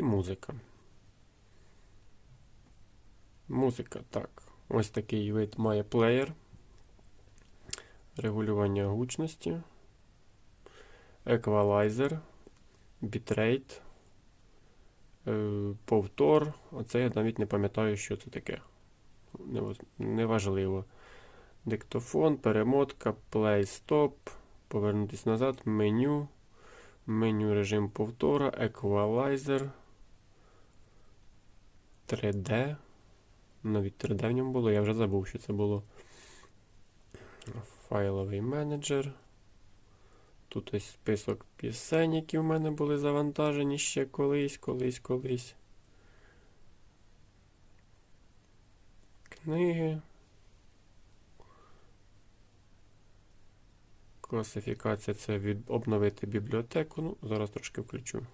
І музика. Музика, так. Ось такий вид має плеєр. Регулювання гучності. Еквалайзер. Бітрейт. е, Повтор. Оце я навіть не пам'ятаю, що це таке. Неважливо. Диктофон, перемотка, плей, стоп. Повернутись назад, меню. Меню режим повтора, еквалайзер. 3D. Навіть 3D в ньому було, я вже забув, що це було. Файловий менеджер. Тут ось список пісень, які в мене були завантажені ще колись, колись, колись. Книги. Класифікація це від обновити бібліотеку. Ну, зараз трошки включу.